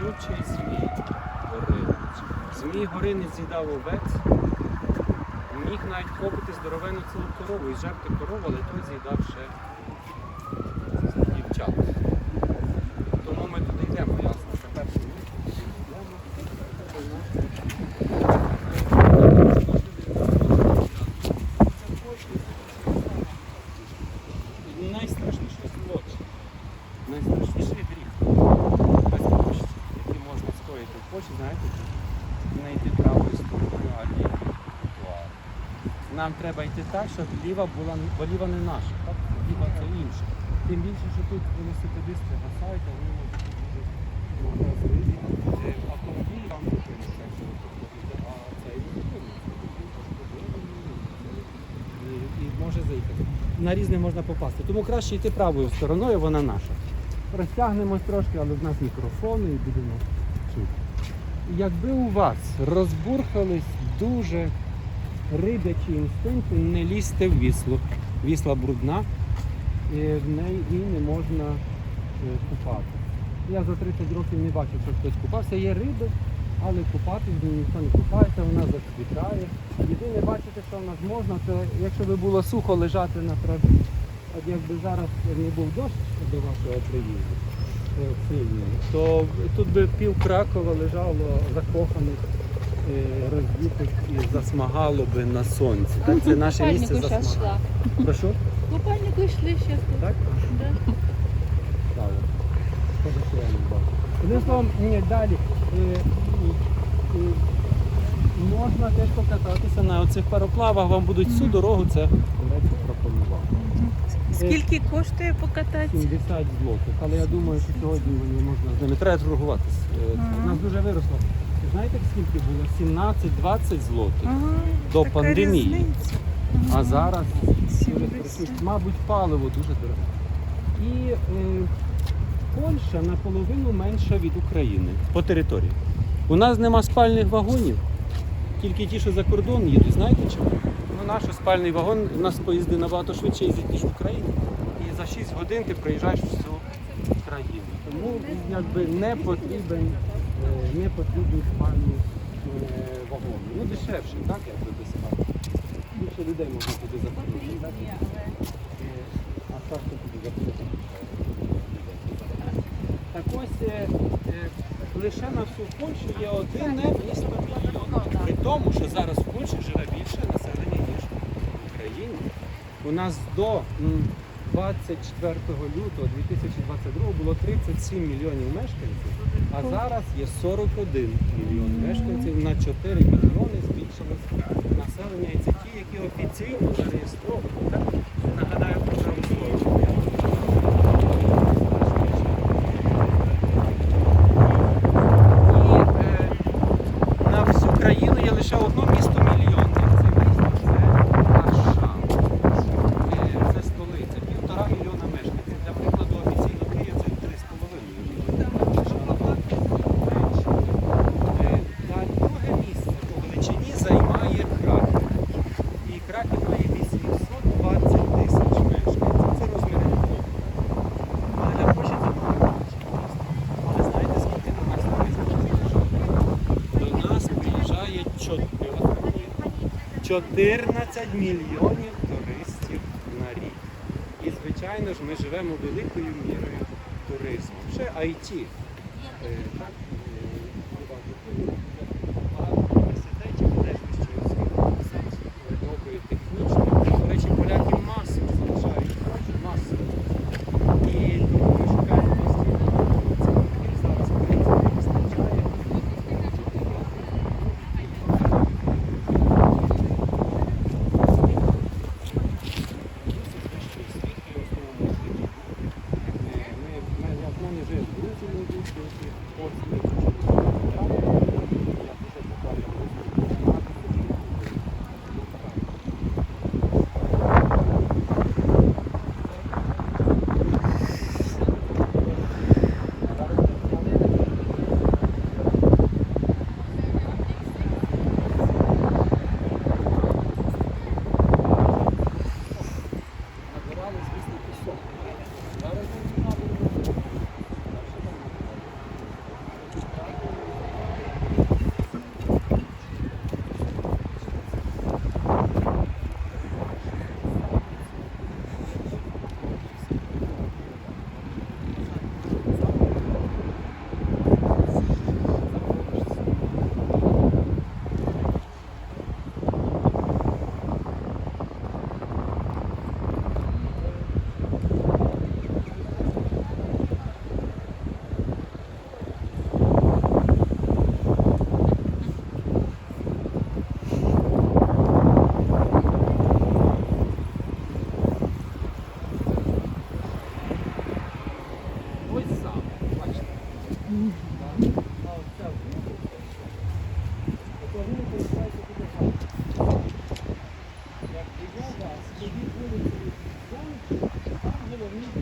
вонючий змій горинець. Змій горинець з'їдав овець, міг навіть хопити здоровенну цілу корову і жерти корову, але той з'їдав ще дівчат. Тому ми туди йдемо, ясно. Тепер ми туди йдемо. Найстрашніше злочин, найстрашніший гріх, безпечність, який можна скоїти в Польщі, знаєте, не йти правою стороною, а лівою тротуаром. Нам треба йти так, щоб ліва була, бо ліва не наша, так? ліва це інша. Тим більше, що тут велосипедисти гасають, а вони. Автомобіль вам зупиниться, якщо ви тут ходите, а цей не зупиниться. І може заїхати. На різне можна попасти. Тому краще йти правою стороною, вона наша. Розтягнемось трошки, але в нас мікрофони і будемо чути. Якби у вас розбурхались дуже рибячі інстинкти, не лізьте в вісло. Вісла брудна, і в неї і не можна е, купати. Я за 30 років не бачив, що хтось купався. Є риби, але купатись ніхто не купається, вона зацвітає. Єдине бачите, що в нас можна, це якщо би було сухо лежати на траві, от якби зараз не був дощ до вашого приїзду е, то тут би пів Кракова лежало закоханих, е, і засмагало би на сонці. Так, це наше місце засмагало. Прошу? Купальнику шли сейчас тут. Так? Да. Що бачу. Одним словом, ні, далі. Е, е, е, Можна теж покататися на оцих пароплавах, вам будуть всю дорогу це речі, пропонував. Скільки коштує покататися? 70 злотих, але я думаю, що сьогодні вони можна з ними треба торгуватися. Е, У нас дуже виросло. Знаєте, скільки було? 17-20 злотих Ага, до така пандемії. різниця. А зараз 70. через, мабуть, паливо дуже дороге. І е, Польща наполовину менша від України по території. У нас нема спальних вагонів, тільки ті, що за кордон їдуть. Знаєте чому? Ну, наш спальний вагон, у нас поїзди набагато швидше їздять, ніж в Україні. І за 6 годин ти проїжджаєш всю країну. Тому якби не потрібен, не потрібні спальні е, вагони. Ну, дешевше, так, як би сказати. Більше людей можна туди заходити. так? Е, А так то туди заходити. Так ось е, е, лише на всю Польщу є одне місто мільйон. При тому, що зараз в Польщі живе більше населення, ніж в Україні. У нас до 24 лютого 2022 було 37 мільйонів мешканців, а зараз є 41 мільйон мешканців. На 4 мільйони збільшилось населення. І це ті, які офіційно зареєстровані. Нагадаю про правослов'я. І е, на всю країну є лише одно місто мільйонник. Це місто це Варшава. Е, Це столиця. Півтора мільйона мешканців. Для прикладу офіційно Київ це три з половиною мільйона. Варшава менше. Е, Та друге місце по величині займає Краків. І Краків має 820 тисяч мешканців. Це розміри Львова. Але для Польщі це дуже місто. Але знаєте, скільки до нас туристів приїжджає? До нас приїжджає чот- 14 мільйонів туристів на рік. І, звичайно ж, ми живемо великою мірою туризму. Ще IT. Е, так, Підгорка, тоді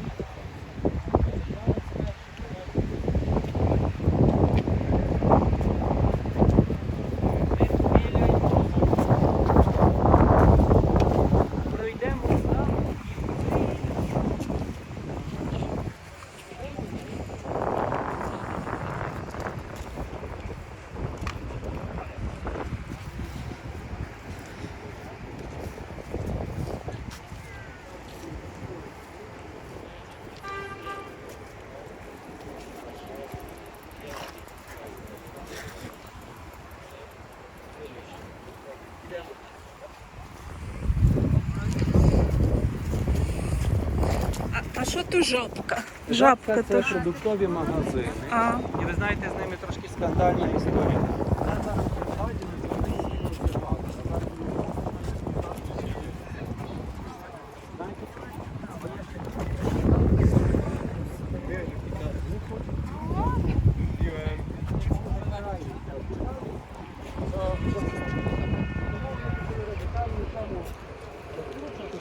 то жабка? Жабка Жабка це то. продуктові магазини. А, І ви знаєте, з ними трошки скандальна історія.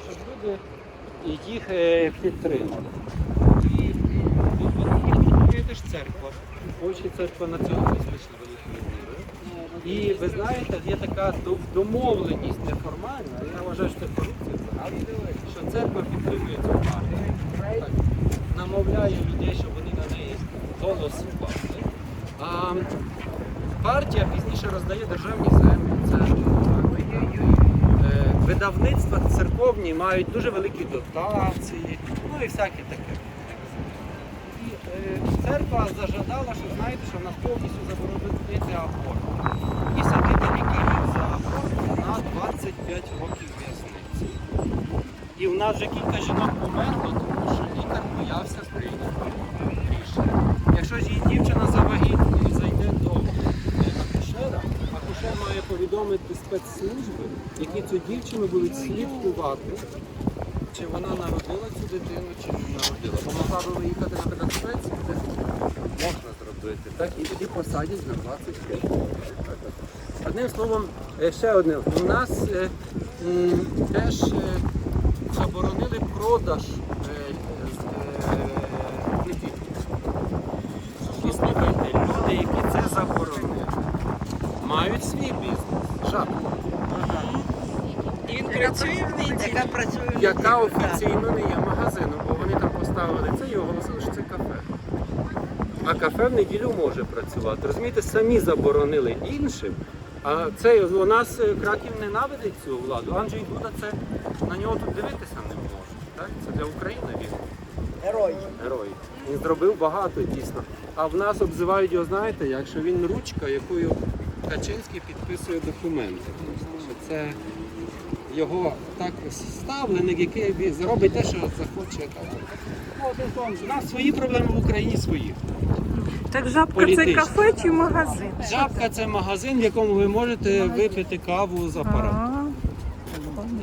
Щоб люди їх е, підтримали. І є теж церква. Очі церква на цьому звичайно великої віри. І ви знаєте, є така домовленість неформальна, я вважаю, що це корупція взагалі, що церква підтримує цю партію. Намовляє людей, щоб вони на неї голосували. А партія пізніше роздає державні землі церкві. Видавництва церковні мають дуже великі дотації, ну і всяке таке. І е, церква зажадала, що знаєте, що вона повністю заборонити аборт. І садити лікарів за аборт на 25 років в'язниці. І в нас вже кілька жінок померло, тому що лікар боявся прийняти рішення. Якщо ж її дівчина завагітніє і зайде до е, акушера, акушер має повідомити спецслужби, які цю дівчину будуть слідкувати, чи вона народила цю дитину, чи не народила. Бо могла би виїхати, наприклад, в Швецію, де можна зробити, так і тоді посадять на 25 років. Одним словом, е, ще одне. У нас е, теж е, заборонили продаж е, з- е, квитів. І слухайте, люди, які це заборонили, мають свій бізнес. Жабка. і він працює в. Яка працює в яка офіційно не є магазином, бо вони там поставили це і оголосили, що це кафе. А кафе в неділю може працювати. Розумієте, самі заборонили іншим. А це у нас е, Краків ненавидить цю владу. Анджей Дуда це на нього тут дивитися не може. Так? Це для України він Герой. герой. Він зробив багато дійсно. А в нас обзивають його, знаєте, як що він ручка, якою Качинський підписує документи. Що це його так ставленик, який зробить те, що захоче. У нас свої проблеми в Україні свої. Так жабка Політична. це кафе чи магазин? Жабка це магазин, в якому ви можете випити каву з апарату.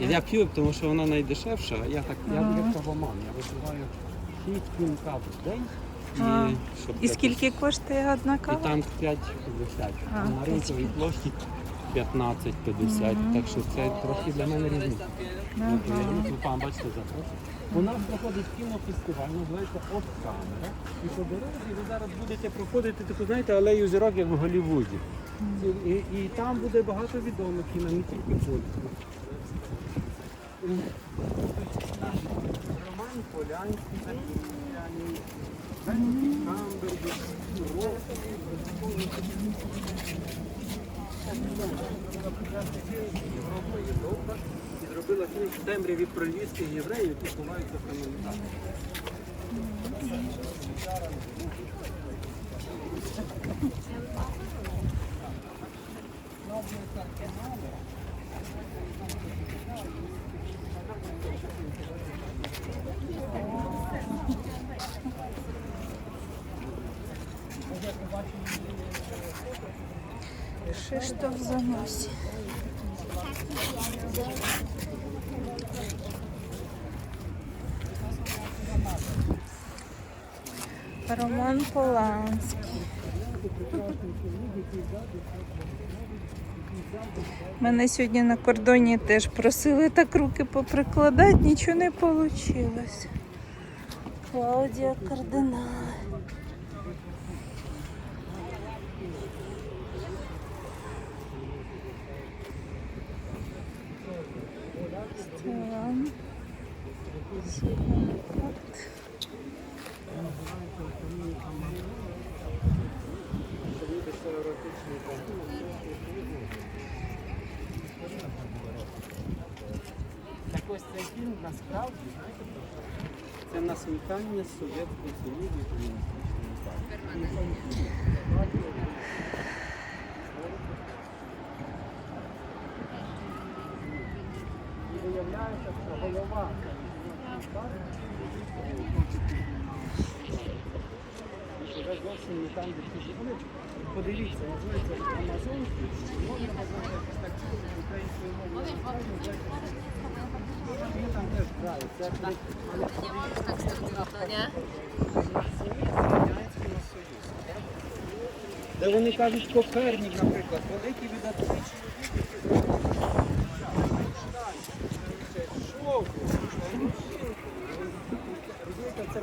Я п'ю, тому що вона найдешевша. Я так я як кавоман. Я випиваю 6 кав в день. А. І, щоб І скільки коштує одна І кава? там 5,50. А, На ринковій площі 15,50. Так що це трохи для мене різниця. Ага. Ну, Пан, бачите, запрошую. У нас проходить кінофестиваль, називається От камера. І по дорозі ви зараз будете проходити таку, знаєте, алею зірок, як в Голлівуді. І, і, і там буде багато відомих кіно, не тільки польських. Роман Полянський, Полянський, Європа Європа і зробила фільм в темряві про львівських євреїв, які ховаються в каналізації. Кшиштоф заносі. Роман Поланський. Мене сьогодні на кордоні теж просили так руки поприкладати, нічого не вийшло. Клаудія Кардинал. Сігнапорт. Так ось цей фільм насправді, знаєте, це насмікання Совєтського Союзу і комуністичної партії. І виявляється, що голова вже зовсім не там, де ті живуть. Подивіться, називається Амазонський, можна якось так українською мовою. Він там теж грає. Це Радянського Де вони кажуть, Копернік, наприклад, великий чоловік, який зробив шоу. Розумієте, це брехня. Oh,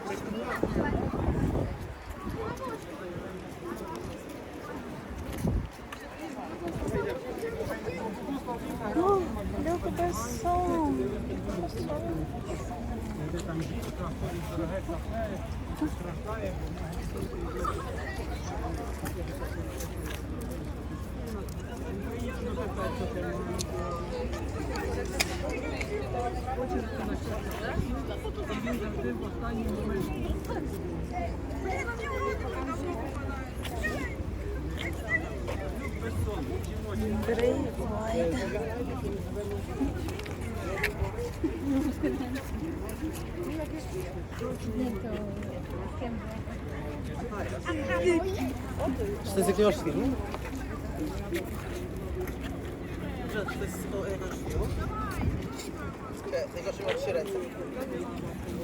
look at the song. Де там дівчинка ходить в дороге кафе, страждає. Андрей Вайда. Що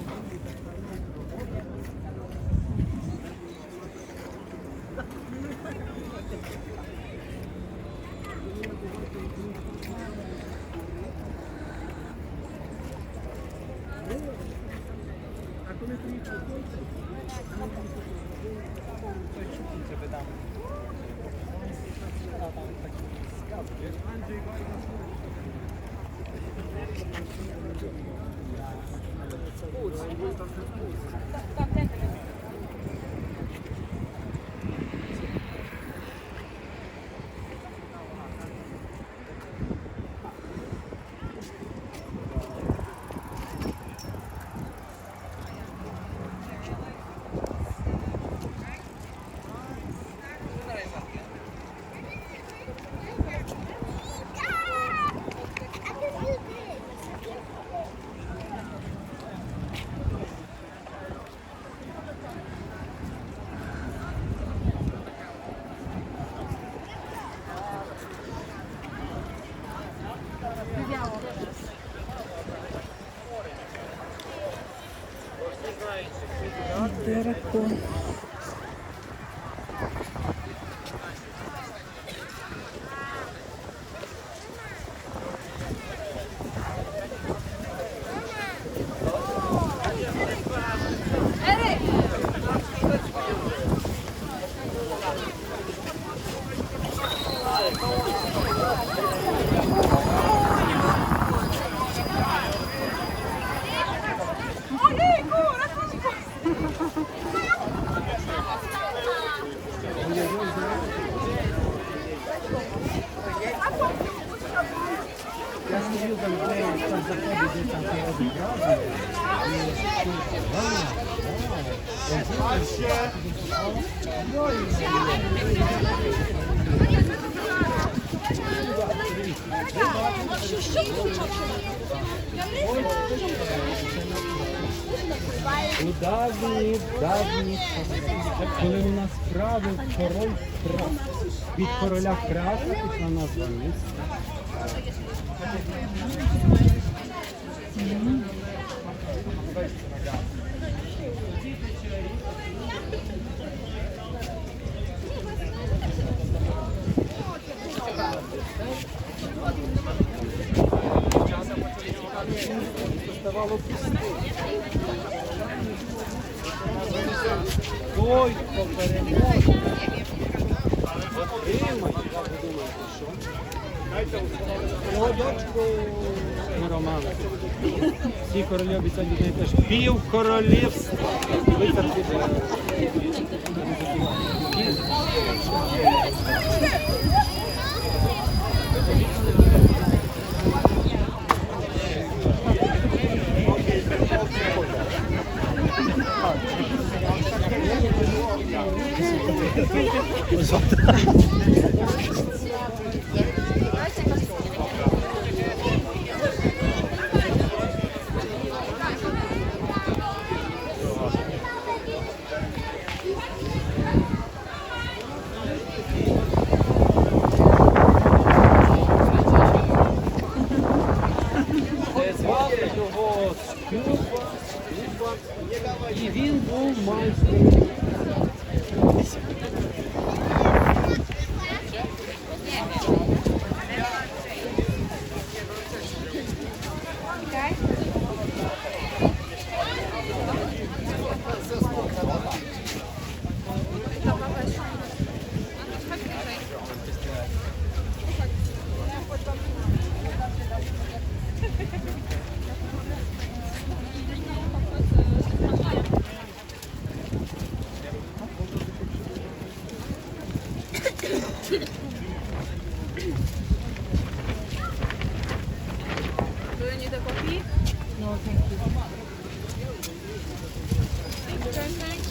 це кіошки? Tego Tam, tam, tam, tam. У давні, давні коли у нас правив король Крас. Від короля Краса пішла назва міста. Ой, поперемога. Ви думаєте, що? Лодочку. Ну, Роман. Всі від неї теж пів королівства. 감사합니다.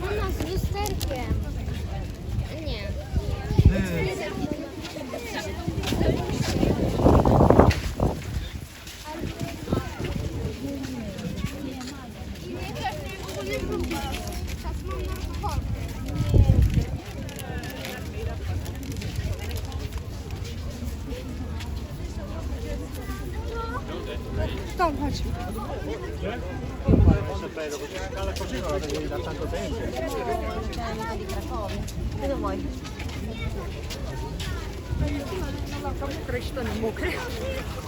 Вона з люстерком. Ні.